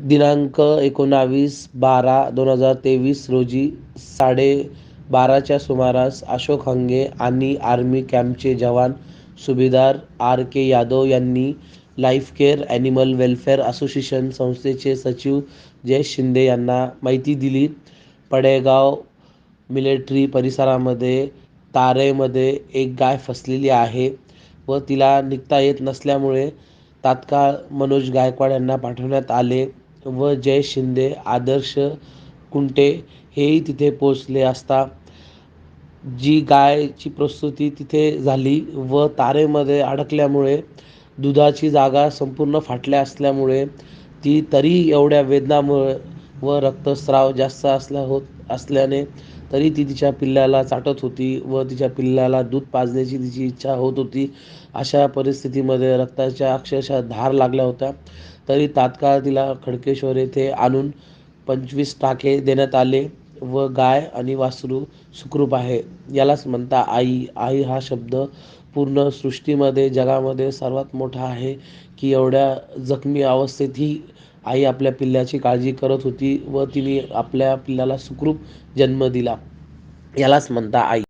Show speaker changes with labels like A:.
A: दिनांक एकोणावीस बारा दोन हजार तेवीस रोजी साडे बाराच्या सुमारास अशोक हंगे आणि आर्मी कॅम्पचे जवान सुभेदार आर के यादव यांनी लाईफकेअर ॲनिमल वेल्फेअर असोसिएशन संस्थेचे सचिव जयेश शिंदे यांना माहिती दिली. पडेगाव मिलिटरी परिसरामध्ये तारेमध्ये एक गाय फसलेली आहे व तिला निघता येत नसल्यामुळे तात्काळ मनोज गायकवाड यांना पाठवण्यात आले. व जय शिंदे आदर्श कुंटे हेही तिथे पोचले असता. जी गायची प्रसूती तिथे झाली व तारेमध्ये अडकल्यामुळे दुधाची जागा संपूर्ण फाटल्या असल्यामुळे ती तरी एवढ्या वेदनामुळे व रक्तस्राव जास्त असल्या होत असल्याने तरी ती तिच्या पिल्ल्याला चाटत होती व तिच्या पिल्ल्याला दूध पाजण्याची तिची इच्छा होत होती. अशा परिस्थितीमध्ये रक्ताच्या अक्षरशः धार लागल्या होत्या. तरी तात्काळ तिला खडकेश्वर येथे आणून पंचवीस टाके देण्यात आले व गाय आणि वासरू सुखरूप आहे. यालाच म्हणता आई. आई हा शब्द पूर्ण सृष्टीमध्ये जगामध्ये सर्वात मोठा आहे की एवढ्या जखमी अवस्थेतही आई आपल्या पिल्ल्याची काळजी करत होती व तिने आपल्या पिल्ल्याला सुखरूप जन्म दिला. यालाच म्हणता आई.